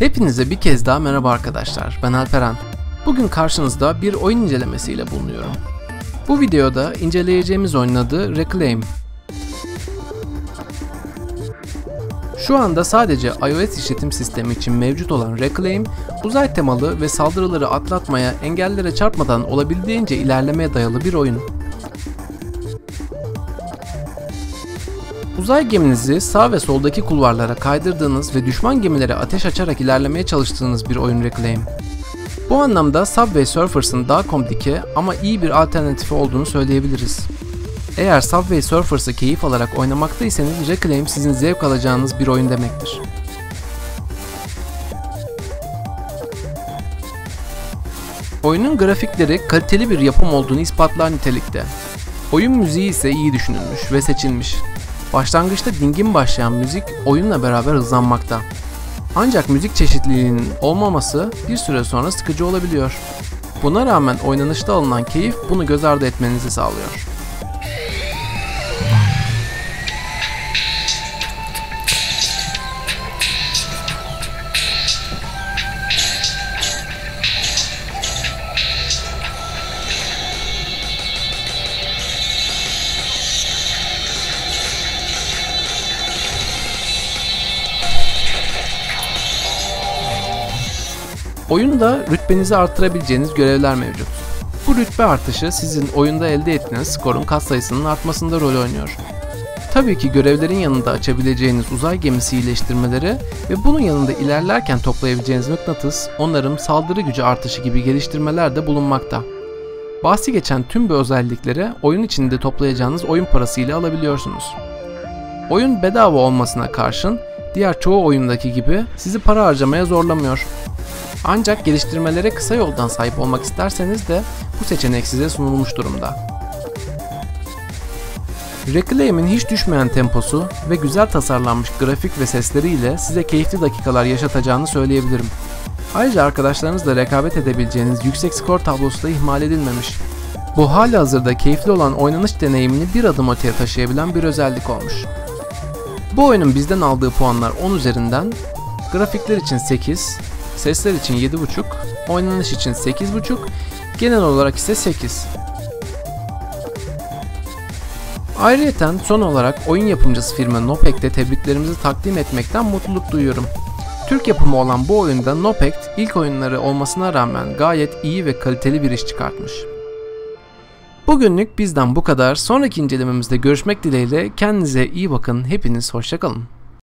Hepinize bir kez daha merhaba arkadaşlar. Ben Alperen. Bugün karşınızda bir oyun incelemesiyle bulunuyorum. Bu videoda inceleyeceğimiz oyunun adı Reclaim. Şu anda sadece iOS işletim sistemi için mevcut olan Reclaim, uzay temalı ve saldırıları atlatmaya, engellere çarpmadan olabildiğince ilerlemeye dayalı bir oyun. Uzay geminizi sağ ve soldaki kulvarlara kaydırdığınız ve düşman gemilere ateş açarak ilerlemeye çalıştığınız bir oyun Reclaim. Bu anlamda Subway Surfers'ın daha komplike ama iyi bir alternatifi olduğunu söyleyebiliriz. Eğer Subway Surfers'ı keyif alarak oynamaktaysanız Reclaim sizin zevk alacağınız bir oyun demektir. Oyunun grafikleri kaliteli bir yapım olduğunu ispatlar nitelikte. Oyun müziği ise iyi düşünülmüş ve seçilmiş. Başlangıçta dingin başlayan müzik oyunla beraber hızlanmakta. Ancak müzik çeşitliliğinin olmaması bir süre sonra sıkıcı olabiliyor. Buna rağmen oynanışta alınan keyif bunu göz ardı etmenizi sağlıyor. Oyunda rütbenizi arttırabileceğiniz görevler mevcut. Bu rütbe artışı sizin oyunda elde ettiğiniz skorun katsayısının artmasında rol oynuyor. Tabii ki görevlerin yanında açabileceğiniz uzay gemisi iyileştirmeleri ve bunun yanında ilerlerken toplayabileceğiniz mıknatıs, onarım, saldırı gücü artışı gibi geliştirmeler de bulunmakta. Bahsi geçen tüm bu özellikleri oyun içinde toplayacağınız oyun parası ile alabiliyorsunuz. Oyun bedava olmasına karşın diğer çoğu oyundaki gibi sizi para harcamaya zorlamıyor. Ancak geliştirmelere kısa yoldan sahip olmak isterseniz de bu seçenek size sunulmuş durumda. Reclaim'in hiç düşmeyen temposu ve güzel tasarlanmış grafik ve sesleriyle size keyifli dakikalar yaşatacağını söyleyebilirim. Ayrıca arkadaşlarınızla rekabet edebileceğiniz yüksek skor tablosu da ihmal edilmemiş. Bu hali hazırda keyifli olan oynanış deneyimini bir adım öteye taşıyabilen bir özellik olmuş. Bu oyunun bizden aldığı puanlar 10 üzerinden, grafikler için 8, sesler için 7.5, oynanış için 8.5, genel olarak ise 8. Ayrıca son olarak oyun yapımcısı firma Nopec'te tebriklerimizi takdim etmekten mutluluk duyuyorum. Türk yapımı olan bu oyunda Nopect ilk oyunları olmasına rağmen gayet iyi ve kaliteli bir iş çıkartmış. Bugünlük bizden bu kadar. Sonraki incelememizde görüşmek dileğiyle kendinize iyi bakın. Hepiniz hoşçakalın.